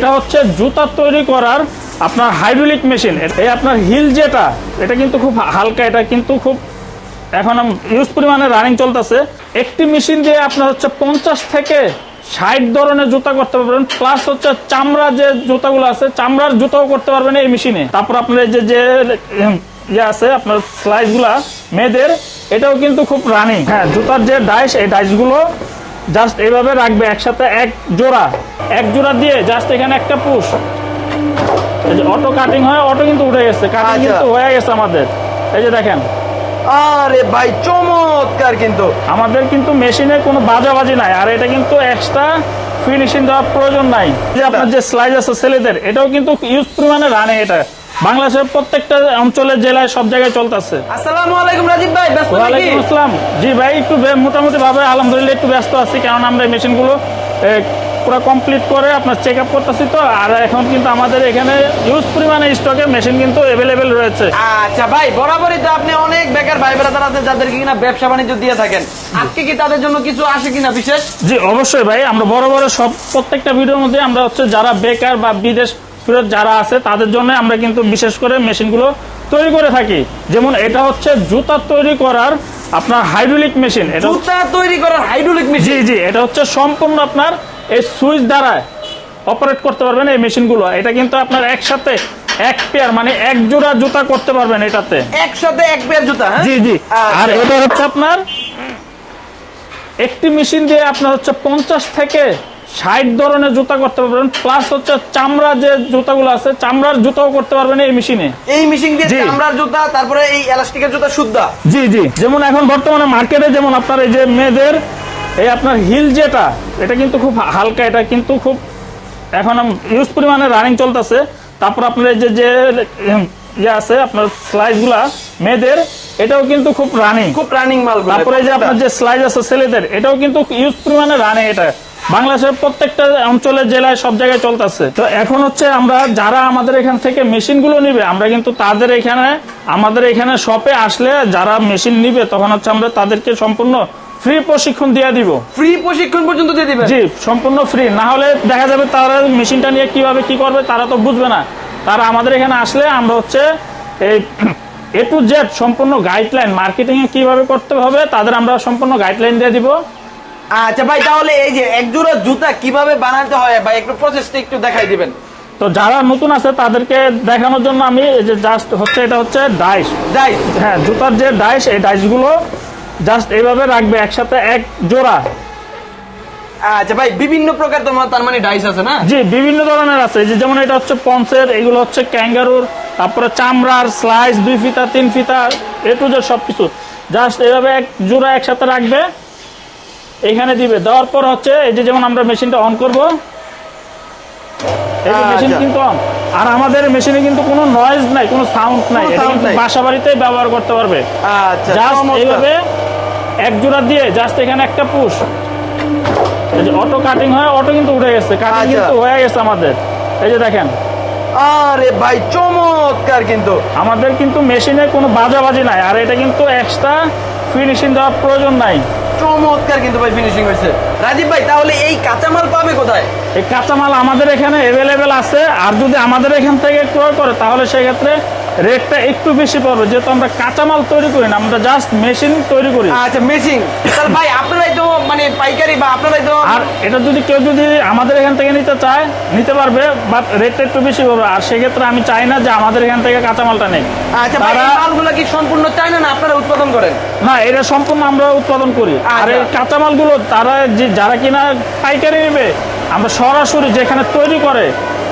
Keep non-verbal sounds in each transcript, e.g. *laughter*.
এটা হচ্ছে জুতা তৈরি করার আপনার হাইড্রোলিক মেশিন এই আপনার হিল যেটা, এটা কিন্তু খুব হালকা, এটা কিন্তু খুব এখন ইউজ পরিমাণে রানিং চলতেছে। একটি মেশিন দিয়ে আপনার হচ্ছে পঞ্চাশ থেকে ষাট ধরনের জুতা করতে পারবেন প্লাস হচ্ছে চামড়া যে জুতাগুলো আছে, চামড়ার জুতাও করতে পারবেন এই মেশিনে তারপর আপনার যে যে ইয়ে আছে, আপনার স্লাইসগুলা মেয়েদের, এটাও কিন্তু খুব রানিং হ্যাঁ জুতার যে ডাইস এই ডাইসগুলো জাস্ট এইভাবে রাখবে একসাথে এক জোড়া। এক জোড়া দিয়ে জাস্ট এখানে একটা পুশ অটো কাটিং হয় অটো কিন্তু উঠে গেছে। কাটিং আচ্ছা। কিন্তু হয়ে গেছে আমাদের। এই যে দেখেন। আরে ভাই চমৎকার কিন্তু। আমাদের কিন্তু মেশিনে কোনো বাজাবাজি নাই। আর এটা কিন্তু এক্সট্রা ফিনিশিং দেওয়ার প্রয়োজন নাই। যে আপনার যে স্লাইজ আছে ছেলেদের এটাও কিন্তু ইউজ পরিমাণে রানে এটা। বাংলাদেশের প্রত্যেকটা অঞ্চলের জেলায় সব জায়গায় চলতেছে। আসসালামু আলাইকুম রাজীব ভাই ব্যস্ত নাকি? ওয়ালাইকুম আসসালাম। জি ভাই একটু মোটামুটি ভাবে আলহামদুলিল্লাহ একটু ব্যস্ত আছি কারণ আমরা মেশিনগুলো পুরো কমপ্লিট করে আপনার চেক আপ করতেছি তো। আর এখন কিন্তু আমাদের এখানে ইউজ পরিমাণে স্টকে মেশিন কিন্তু অ্যাভেলেবেল রয়েছে। আচ্ছা ভাই বরাবরই তো আপনি অনেক বেকার ভাই ব্রাদার আছে যাদেরকে কিনা ব্যবসা বাণিজ্য দিয়ে থাকেন। আজকে কি তাদের জন্য কিছু আসে কিনা বিশেষ? জি অবশ্যই ভাই আমরা বড় বড় সব প্রত্যেকটা ভিডিওর মধ্যে আমরা হচ্ছে যারা বেকার বা বিদেশ ফেরত যারা আছে তাদের জন্য আমরা কিন্তু বিশেষ করে মেশিনগুলো তৈরি করে থাকি। যেমন এটা হচ্ছে জুতা তৈরি করার আপনার হাইড্রোলিক মেশিন এটা জুতা তৈরি করার হাইড্রোলিক মেশিন জি জি এটা হচ্ছে সম্পূর্ণ আপনার এই সুইচ দ্বারা অপারেট করতে পারবেন এই মেশিনগুলো। এটা কিন্তু আপনার একসাথে এক পেয়ার মানে এক জোড়া জুতা করতে পারবেন এটাতে। একসাথে এক পেয়ার জুতা হ্যাঁ? জি জি। আচ্ছা। আর এটা হচ্ছে আপনার একটি মেশিন দিয়ে আপনার হচ্ছে পঞ্চাশ থেকে ষাট ধরনের জুতা করতে পারবেন প্লাস হচ্ছে চামড়া যে জুতাগুলো আছে চামড়ার জুতাও করতে পারবেন এই মেশিনে। এই মেশিন দিয়ে চামড়ার জুতা তারপরে এই এলাস্টিকের জুতা শুদ্ধা। জি জি। যেমন এখন বর্তমানে মার্কেটে যেমন আপনার এই যে মেয়েদের এই আপনার হিল যেটা এটা কিন্তু খুব হালকা এটা কিন্তু খুব এখন ইউজ পরিমাণে রানিং চলতেছে। তারপর আপনার এই যে যে ইয়ে আছে আপনার স্লাইসগুলা মেয়েদের এটাও কিন্তু খুব রানিং খুব রানিং মাল তারপরে যে আপনার যে স্লাইস আছে ছেলেদের এটাও কিন্তু ইউজ পরিমাণে রানে এটা। বাংলাদেশের প্রত্যেকটা অঞ্চলের জেলায় সব জায়গায় চলতেছে। তো এখন হচ্ছে আমরা যারা আমাদের এখান থেকে মেশিনগুলো নিবে আমরা কিন্তু তাদের এখানে আমাদের এখানে শপে আসলে যারা মেশিন নিবে তখন হচ্ছে আমরা তাদেরকে সম্পূর্ণ ফ্রি প্রশিক্ষণ দিয়ে দিব। ফ্রি প্রশিক্ষণ পর্যন্ত দিয়ে দিবেন জি সম্পূর্ণ ফ্রি না হলে দেখা যাবে তারা মেশিনটা নিয়ে কীভাবে কি করবে তারা তো বুঝবে না। তারা আমাদের এখানে আসলে আমরা হচ্ছে এই এ টু জেড সম্পূর্ণ গাইডলাইন মার্কেটিং এ কীভাবে করতে হবে তাদের আমরা সম্পূর্ণ গাইডলাইন দিয়ে দিব। আচ্ছা ভাই তাহলে এই যে এক জোড়া জুতা কীভাবে বানাতে হয় ভাই একটু প্রসেসটা একটু দেখাই দিবেন। তো যারা নতুন আছে তাদেরকে দেখানোর জন্য আমি এই যে জাস্ট হচ্ছে এটা হচ্ছে ডাইস যাই হ্যাঁ জুতার যে ডাইস এই ডাইসগুলো জাস্ট এইভাবে রাখবে একসাথে এক জোড়া। আচ্ছা ভাই বিভিন্ন প্রকার তোমার তার মানে ডাইস আছে না? জি বিভিন্ন ধরনের আছে। এই যে যেমন এটা হচ্ছে পন্সের এগুলো হচ্ছে ক্যাঙ্গারুর তারপরে চামড়ার স্লাইস দুই ফিতা তিন ফিতা এ টু জেড সবকিছু। জাস্ট এইভাবে এক জোড়া একসাথে রাখবে। এখানে দিবে। দেওয়ার পর হচ্ছে এই যে যেমন আমরা মেশিনটা অন করব এই মেশিন আচ্ছা। কিন্তু অন আর আমাদের মেশিনে কিন্তু কোনো নয়েজ নাই কোনো সাউন্ড নাই। বাসা বাড়িতেই ব্যবহার করতে পারবে। আচ্ছা জাস্ট। এইভাবে এক জোড়া দিয়ে জাস্ট এখানে একটা পুশ অটো কাটিং হয় অটো কিন্তু উঠে গেছে। কাটিং আচ্ছা। কিন্তু হয়ে গেছে আমাদের। এই যে দেখেন। আরে ভাই চমৎকার কিন্তু। আমাদের কিন্তু মেশিনে কোনো বাজাবাজি নাই। আর এটা কিন্তু এক্সট্রা ফিনিশিং দেওয়ার প্রয়োজন নাই। চমৎকার কিন্তু ভাই ফিনিশিং হয়েছে। রাজীব ভাই তাহলে এই কাঁচামাল পাবে কোথায়? এই কাঁচামাল আমাদের এখানে অ্যাভেলেবেল আছে। আর যদি আমাদের এখান থেকে ক্রয় করে তাহলে সেক্ষেত্রে রেটটা একটু বেশি পড়বে যেহেতু আমরা কাঁচামাল তৈরি করি না আমরা জাস্ট মেশিন তৈরি করি। আচ্ছা মেশিন তাহলে ভাই আপনারাই তো মানে পাইকারি বা আপনারাই তো আর এটা যদি কেউ যদি আমাদের এখান থেকে নিতে চায় নিতে পারবে বাট রেটটা একটু বেশি পড়বে। আর সেক্ষেত্রে আমি চাই না যে আমাদের এখান থেকে কাঁচামালটা নেই। আচ্ছা ভাই এই মালগুলো কি সম্পূর্ণ চাইনা না আপনারা উৎপাদন করেন? না এটা সম্পূর্ণ আমরা উৎপাদন করি। আর এই আচ্ছা। কাঁচামালগুলো তারা যে যারা কিনা পাইকারি নেবে আমরা সরাসরি যেখানে তৈরি করে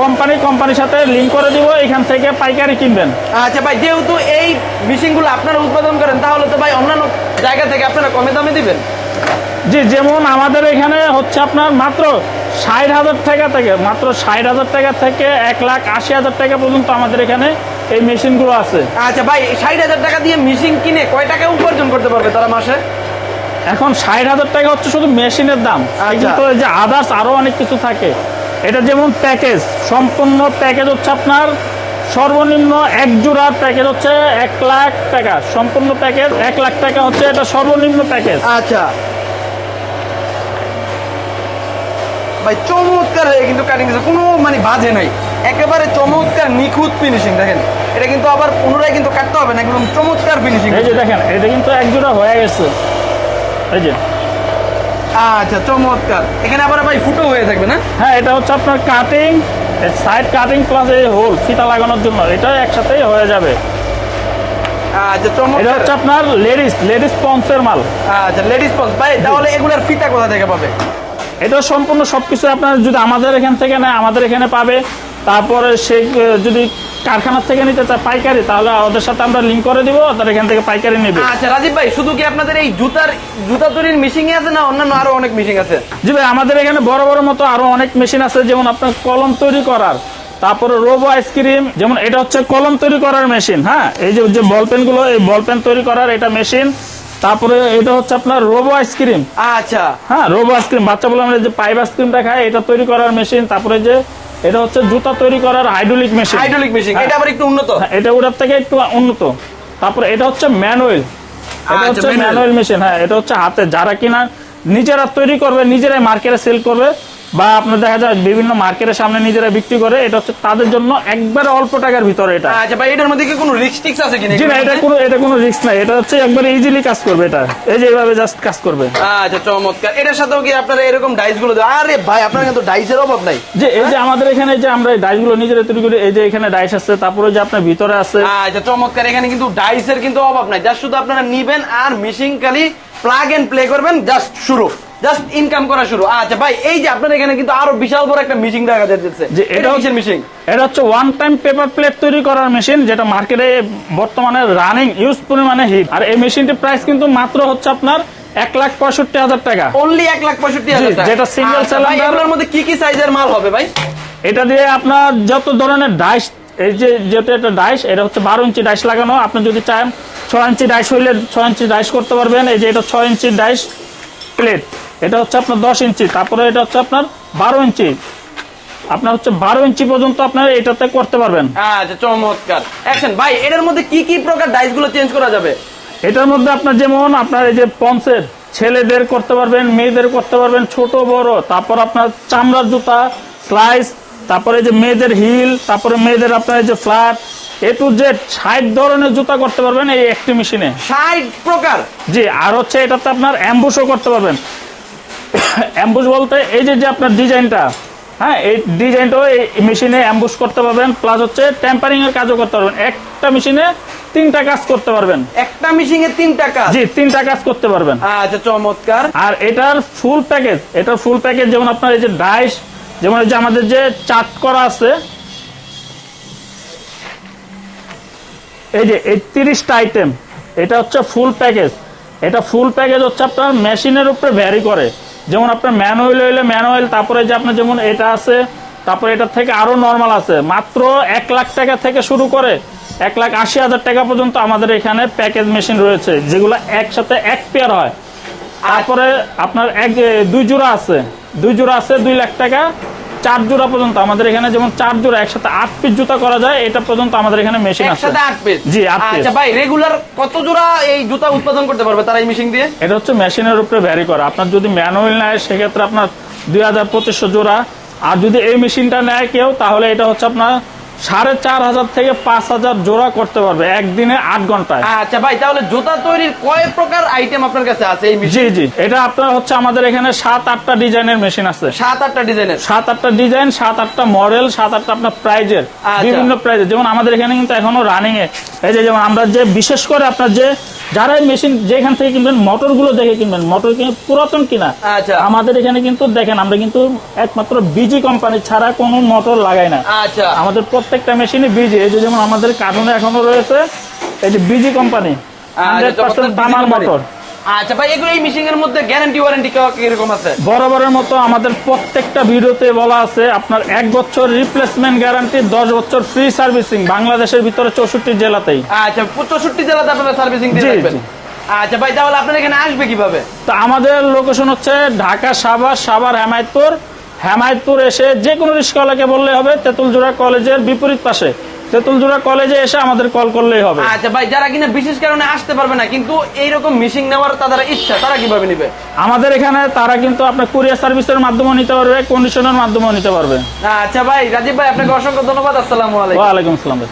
কোম্পানি কোম্পানির সাথে লিঙ্ক করে দিব এখান থেকে পাইকারি কিনবেন। আচ্ছা ভাই যেহেতু এই মেশিনগুলো আপনারা উৎপাদন করেন তাহলে তো ভাই অন্যান্য জায়গা থেকে আপনারা কমে দামে দিবেন? জি যেমন আমাদের এখানে হচ্ছে আপনার মাত্র ষাট হাজার টাকা থেকে মাত্র ষাট হাজার টাকা থেকে এক লাখ আশি হাজার টাকা পর্যন্ত আমাদের এখানে এই মেশিনগুলো আছে। আচ্ছা ভাই ষাট হাজার টাকা দিয়ে মেশিন কিনে কয় টাকা উপার্জন করতে পারবে তারা মাসে? এখন ষাট হাজার টাকা হচ্ছে শুধু মেশিনের দাম। আচ্ছা। কিন্তু যে আদার্স আরও অনেক কিছু থাকে। এটা যেমন প্যাকেজ সম্পূর্ণ প্যাকেজ হচ্ছে আপনার সর্বনিম্ন এক জোড়ার প্যাকেজ হচ্ছে এক লাখ টাকা। সম্পূর্ণ প্যাকেজ এক লাখ টাকা হচ্ছে এটা সর্বনিম্ন প্যাকেজ। আচ্ছা। ভাই চমৎকার হয়ে কিন্তু কাটিং কোনো মানে বাজে নাই। একেবারে চমৎকার নিখুঁত ফিনিশিং দেখেন। এটা কিন্তু আবার পুনরায় কিন্তু কাটতে হবে না একদম চমৎকার ফিনিশিং এই যে দেখেন এটা কিন্তু এক জোড়া হয়ে গেছে। এই যে আচ্ছা চমৎকার। এখানে আবার ভাই ফুটো হয়ে থাকবে না? হ্যাঁ এটা হচ্ছে আপনার কাটিং সাইড কাটিং প্লাস এই হোল ফিতা লাগানোর জন্য। এটা একসাথেই হয়ে যাবে। আচ্ছা এটা হচ্ছে আপনার লেডিস লেডিস পন্সের মাল। আচ্ছা লেডিস পন্স। ভাই তাহলে এগুলার ফিতা কোথা থেকে পাবে? এটা সম্পূর্ণ সবকিছু আপনার যদি আমাদের এখান থেকে নেয় আমাদের এখানে পাবে। তারপরে সে যদি কারখানার থেকে নিতে চায় পাইকারি তাহলে ওদের সাথে আমরা লিঙ্ক করে দিব তারা এখান থেকে পাইকারি নেবে। আচ্ছা রাজীব ভাই শুধু কি আপনাদের এই জুতার জুতা তৈরির মিশিং আছে না অন্যান্য আরও অনেক মিশিং আছে? জি ভাই আমাদের এখানে বড় বড় মতো আরও অনেক মেশিন আছে যেমন আপনার কলম তৈরি করার তারপরে রোবো আইসক্রিম যেমন এটা হচ্ছে কলম তৈরি করার মেশিন হ্যাঁ? এই যে যে বল পেনগুলো এই বল পেন তৈরি করার এটা মেশিন তারপরে এটা হচ্ছে আপনার রোবো আইসক্রিম আচ্ছা। হ্যাঁ রোবো আইসক্রিম বাচ্চা বলে আমরা যে পাইপ আইসক্রিমটা খাই এটা তৈরি করার মেশিন তারপরে যে এটা হচ্ছে জুতা তৈরি করার হাইড্রোলিক মেশিন হাইড্রোলিক মেশিন। এটা আবার একটু উন্নত। হ্যাঁ, এটা ওটার থেকে একটু উন্নত। তারপর এটা হচ্ছে ম্যানুয়াল এটা আচ্ছা, হচ্ছে। ম্যানুয়াল মেশিন হ্যাঁ এটা হচ্ছে হাতে। যারা কিনা নিজেরা তৈরি করবে নিজেরাই মার্কেটে সেল করবে। বা আপনার দেখা যায় বিভিন্ন মার্কেটের সামনে নিজেরা বিক্রি করে এটা হচ্ছে তাদের জন্য একবারে অল্প টাকার ভিতরে এটা। আচ্ছা ভাই এটার মধ্যে কি কোনো রিস্ক টিক্স আছে কিনা জি না এটা কোনো এটা কোনো রিস্ক নাই এটা হচ্ছে একবারে ইজিলি কাজ করবে এটা। এই যে এইভাবে জাস্ট কাজ করবে। আচ্ছা চমৎকার। এটার সাথেও কি আপনারা এরকম ডাইসগুলো? আরে ভাই আপনার কিন্তু ডাইসের অভাব নাই। যে এই যে আমাদের এখানে যে আমরা এই ডাইসগুলো নিজেরা তৈরি করি এই যে এখানে ডাইস আছে তারপরে যে আপনার ভিতরে আছে। আচ্ছা চমৎকার। এখানে কিন্তু ডাইসের কিন্তু অভাব নাই। জাস্ট শুধু আপনারা নিবেন আর মিশিং খালি প্লাগ এন্ড প্লে করবেন জাস্ট শুরু। জাস্ট ইনকাম করা শুরু। আচ্ছা ভাই এই যে আপনার এখানে কিন্তু আরও বিশাল বড় একটা মিশিং দেখা যাচ্ছে যে এটা এটা কিসের মিশিং এটা হচ্ছে ওয়ান টাইম পেপার প্লেট তৈরি করার মেশিন যেটা মার্কেটে বর্তমানে রানিং ইউজ পরিমাণে হিট আর এই মেশিনটির প্রাইস কিন্তু মাত্র হচ্ছে আপনার এক লাখ পঁয়ষট্টি হাজার টাকা। অনলি এক লাখ পঁয়ষট্টি হাজার যেটা single আচ্ছা, মধ্যে কি কি সাইজের মাল হবে ভাই? এটা দিয়ে আপনার যত ধরনের ডাইস এই যে যেটা একটা ডাইস এটা হচ্ছে বারো ইঞ্চি ডাইস লাগানো। আপনি যদি চান ছয় ইঞ্চি ডাইস হইলে ছয় ইঞ্চি ডাইস করতে পারবেন। এই যে এটা ছয় ইঞ্চি ডাইস প্লেট এটা হচ্ছে আপনার দশ ইঞ্চি তারপরে এটা হচ্ছে আপনার বারো ইঞ্চি। আপনার হচ্ছে বারো ইঞ্চি পর্যন্ত আপনার এটাতে করতে পারবেন। আচ্ছা চমৎকার। অ্যাকশন ভাই এটার মধ্যে কি কি প্রকার ডাইসগুলো চেঞ্জ করা যাবে? এটার মধ্যে আপনার যেমন আপনার এই যে পন্সের ছেলেদের করতে পারবেন মেয়েদের করতে পারবেন ছোট বড়। তারপর আপনার চামড়ার জুতা স্লাইস তারপরে যে মেয়েদের হিল তারপরে মেয়েদের আপনার এই যে ফ্ল্যাট এ টু জেড ষাট ধরনের জুতা করতে পারবেন এই একটি মেশিনে ষাট প্রকার? জি আর হচ্ছে এটাতে আপনার অ্যাম্বুশও করতে পারবেন। *coughs* অ্যাম্বুশ বলতে এই যে যে আপনার ডিজাইনটা হ্যাঁ এই ডিজাইনটাও এই মেশিনে অ্যাম্বুশ করতে পারবেন প্লাস হচ্ছে টেম্পারিং এর কাজও করতে পারবেন। একটা মেশিনে তিনটা কাজ করতে পারবেন। একটা মিশিং এ তিন টাকা জি তিনটা কাজ করতে পারবেন। আচ্ছা চমৎকার। আর এটার ফুল প্যাকেজ এটার ফুল প্যাকেজ যেমন আপনার এই যে ডাইস যেমন এই যে আমাদের যে চার্ট করা আছে এই যে এই তিরিশটা আইটেম এটা হচ্ছে ফুল প্যাকেজ এটা ফুল প্যাকেজ হচ্ছে আপনার মেশিনের উপরে ভ্যারি করে। যেমন আপনার ম্যানুয়াল হইলে ম্যানুয়াল তারপরে যে আপনার যেমন এটা আছে তারপরে এটার থেকে আরও নর্মাল আছে। মাত্র এক লাখ টাকা থেকে শুরু করে এক লাখ আশি হাজার টাকা পর্যন্ত আমাদের এখানে প্যাকেজ মেশিন রয়েছে যেগুলো একসাথে এক পেয়ার হয়। তারপরে আপনার এক দুই জোড়া আছে দুই জোড়া আছে দুই লাখ টাকা চার জোড়া পর্যন্ত আমাদের এখানে যেমন চার জোড়া একসাথে আট পিস জুতা করা যায় এটা পর্যন্ত আমাদের এখানে মেশিন আছে। একসাথে আট পিস জি, আট পিস আচ্ছা ভাই রেগুলার কত জোড়া এই জুতা উৎপাদন করতে পারবে তারা এই মেশিন দিয়ে? এটা হচ্ছে মেশিনের উপরে ভ্যারি করে। আপনার যদি ম্যানুয়াল নেয় সেক্ষেত্রে আপনার দুই হাজার পঁচিশশো জোড়া। আর যদি এই মেশিনটা নেয় কেউ তাহলে এটা হচ্ছে আপনার সাড়ে চার হাজার থেকে পাঁচ হাজার জোড়া করতে পারবে একদিনে আট ঘন্টায়। আচ্ছা ভাই তাহলে জুতা তৈরির কয় প্রকার আইটেম আপনার কাছে আছে এই জি জি। এটা আপনার হচ্ছে আমাদের এখানে সাত আটটা ডিজাইনের মেশিন আছে। সাত আটটা ডিজাইনের? সাত আটটা ডিজাইন সাত আটটা মডেল সাত আটটা আপনার প্রাইজের আচ্ছা। বিভিন্ন প্রাইজের যেমন আমাদের এখানে কিন্তু এখনও রানিং এ এই যে যেমন আমরা যে বিশেষ করে আপনার যে যারা মেশিন যেখান থেকে কিনবেন মোটরগুলো দেখে কিনবেন। মোটর পুরাতন কিনা? আচ্ছা। আমাদের এখানে কিন্তু দেখেন আমরা কিন্তু একমাত্র বিজি কোম্পানি ছাড়া কোনো মোটর লাগাই না। আচ্ছা। আমাদের প্রত্যেকটা মেশিনে বিজি এই যে যেমন আমাদের কার্টুনে এখনও রয়েছে এই যে BG company hundred percent motor আচ্ছা ভাই এগুলো এই মেশিন এর মধ্যে গ্যারান্টি ওয়ারেন্টি কীরকম আছে? বরাবরের মতো আমাদের প্রত্যেকটা ভিডিওতে বলা আছে আপনার এক বছর রিপ্লেসমেন্ট গ্যারান্টি দশ বছর ফ্রি সার্ভিসিং বাংলাদেশের ভিতরে চৌষট্টি জেলাতেই। আচ্ছা চৌষট্টি জেলাতে আপনারা সার্ভিসিং দিয়ে রাখবেন? আচ্ছা ভাই তাহলে আপনার এখানে আসবে কীভাবে? তো আমাদের লোকেশন হচ্ছে ঢাকা সাভার সাভার হেমায়তপুর। হেমায়তপুর এসে যে কোনো রিস্কওয়ালাকে বললে হবে তেঁতুলজোড়া কলেজের বিপরীত পাশে। তেঁতুলজোড়া কলেজে এসে আমাদের কল করলেই হবে। আচ্ছা ভাই যারা কিনা বিশেষ কারণে আসতে পারবে না কিন্তু এইরকম মিশিং নেওয়ার তাদের ইচ্ছা তারা কীভাবে নেবে? আমাদের এখানে তারা কিন্তু আপনার কুরিয়ার সার্ভিসের মাধ্যমে নিতে পারবে কন্ডিশনের মাধ্যমে নিতে পারবে। আচ্ছা ভাই রাজীব ভাই আপনাকে অসংখ্য ধন্যবাদ আসসালামু আলাইকুম। ওয়া আলাইকুম আসসালাম